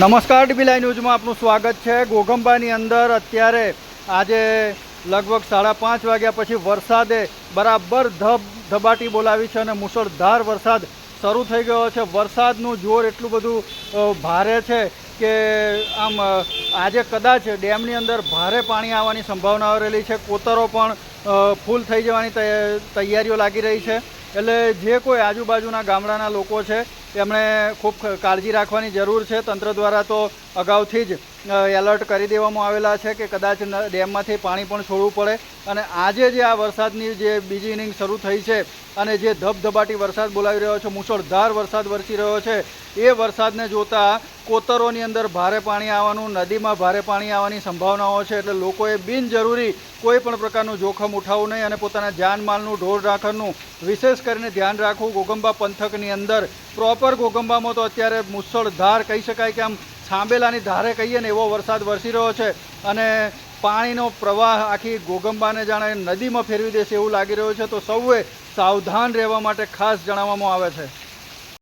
નમસ્કાર ડીબીલાઈ ન્યૂઝમાં આપનું સ્વાગત છે. ગોગંબાની અંદર અત્યારે આજે લગભગ સાડા પાંચ વાગ્યા પછી વરસાદે બરાબર ધબ ધબાટી બોલાવી છે અને મુસળધાર વરસાદ શરૂ થઈ ગયો છે. વરસાદનું જોર એટલું બધું ભારે છે કે આમ આજે કદાચ ડેમની અંદર ભારે પાણી આવવાની સંભાવનાઓ રહેલી છે. કોતરો પણ ફૂલ થઈ જવાની તૈયારીઓ લાગી રહી છે. એટલે જે કોઈ આજુબાજુના ગામડાના લોકો છે, એમણે ખૂબ કાળજી રાખવાની જરૂર છે. તંત્ર દ્વારા તો અગાઉથી જ એલર્ટ કરી દેવામાં આવેલા છે કે કદાચ ડેમમાંથી પાણી પણ છોડવું પડે. અને આજે જે આ વરસાદની જે બીજી ઇનિંગ શરૂ થઈ છે અને જે ધબધબાટી વરસાદ બોલાવી રહ્યો છે મુસળધાર વરસાદ વરસી રહ્યો છે, એ વરસાદને જોતા કોતરોની અંદર ભારે પાણી આવવાનું, નદીમાં ભારે પાણી આવવાની સંભાવનાઓ છે એટલે લોકોએ બિનજરૂરી કોઈ પણ પ્રકારનું જોખમ ઉઠાવવું નહીં અને પોતાના જાનમાલનું, ઢોર રાખણનું વિશેષ કરીને ધ્યાન રાખવું. ગોગંબા પંથકની અંદર પ્રોપર ગોગંબામાં તો અત્યારે મુસળધાર કહી શકાય કે આમ છાંબેલાની ધારે કહીએ ને એવો વરસાદ વરસી રહ્યો છે અને પાણીનો પ્રવાહ આખી ગોગંબાને જાણે નદીમાં ફેરવી દેશે એવું લાગી રહ્યું છે. તો સૌએ સાવધાન રહેવા માટે ખાસ જણાવવામાં આવે છે.